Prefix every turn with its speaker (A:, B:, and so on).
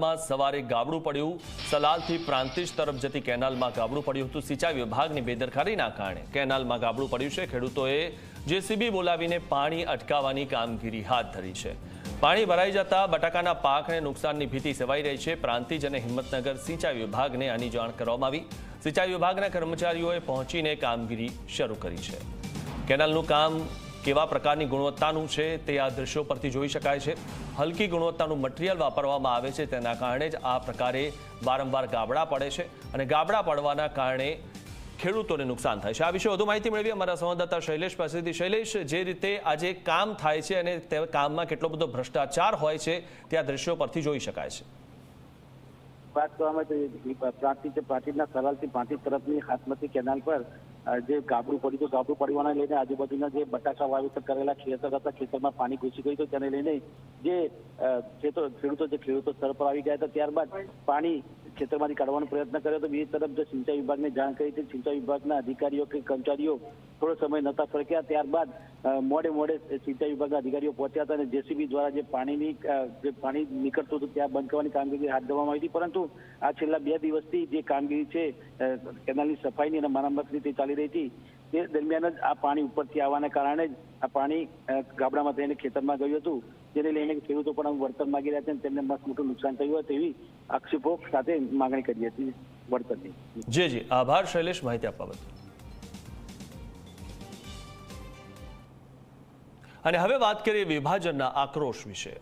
A: કેનાલમાં સવારે ગાબડું પડ્યું. સલાલથી પ્રાંતિજ તરફ જતી કેનાલમાં ગાબડું પડ્યું હતું. સિંચાઈ વિભાગની બેદરકારીના કારણે કેનાલમાં ગાબડું પડ્યું છે. ખેડૂતોએ જેસીબી બોલાવીને પાણી અટકાવવાની કામગીરી હાથ ધરી છે. પાણી ભરાઈ જતા બટાકાના પાકને નુકસાનની ભીતિ સેવાઈ રહી છે. પ્રાંતિજ અને હિંમતનગર સિંચાઈ વિભાગને આની જાણ કરવામાં આવી. સિંચાઈ વિભાગના કર્મચારીઓએ પહોંચીને કામગીરી શરૂ કરી છે. કેનાલનું કામ કેવા પ્રકારની ગુણવત્તાનું છે તે આ દ્રશ્યો પરથી જોઈ શકાય છે. હલકી ગુણવત્તાનું મટીરિયલ વાપરવામાં આવે છે તેના કારણે જ આ પ્રકારે વારંવાર ગાબડા પડે છે અને ગાબડા પડવાના કારણે ખેડૂતોને નુકસાન થાય છે. આ વિશે વધુ માહિતી મેળવી અમારા સંવાદદાતા શૈલેષ પાસેથી. શૈલેષ, જે રીતે આજે કામ થાય છે અને તે કામમાં કેટલો બધો ભ્રષ્ટાચાર હોય છે તે આ દ્રશ્યો પરથી જોઈ શકાય છે.
B: વાત કરવામાં તો પ્રાંતિજ પ્રાંતિજના સલાલથી પ્રાંતિજ તરફની હાથમતી કેનાલ પર જે ગાબડું પડ્યું હતું, ગાબડું પડવાના લઈને આજુબાજુના જે બટાકા વાવેતર કરેલા ખેતર હતા, ખેતરમાં પાણી ઘૂસી ગયું હતું, તેને લઈને જે ખેતો ખેડૂતો જે ખેડૂતો સ્થળ પર આવી ગયા હતા, ત્યારબાદ પાણી ખેતરમાંથી કાઢવાનો પ્રયત્ન કર્યો હતો. બીજી તરફ જે સિંચાઈ વિભાગને જાણ કરી હતી, સિંચાઈ વિભાગના અધિકારીઓ કે કર્મચારીઓ થોડો સમય નતા ફરક્યા. ત્યારબાદ મોડે મોડે સિંચાઈ વિભાગના અધિકારીઓ પહોંચ્યા હતા અને જેસીબી દ્વારા જે પાણીની જે પાણી નીકળતું હતું ત્યાં બંધ કરવાની કામગીરી હાથ ધરવામાં આવી હતી. પરંતુ આ છેલ્લા બે દિવસથી જે કામગીરી છે કેનાલની સફાઈની અને મરામતની તે ચાલી રહી હતી, તે દરમિયાન જ આ પાણી ઉપરથી આવવાના કારણે જ આ પાણી ગાબડામાં થઈને ખેતરમાં ગયું હતું. જેને લઈને ખેડૂતો પણ વળતર માગી રહ્યા છે અને તેમને મસ્ત મોટું નુકસાન થયું હોય તેવી આક્ષેપો સાથે માગણી કરી હતી વળતરની.
A: જી જી. આભાર, શૈલેષ, માહિતી આપવા બદલ. અને હવે વાત કરીએ વિભાજનના આક્રોશ વિશે.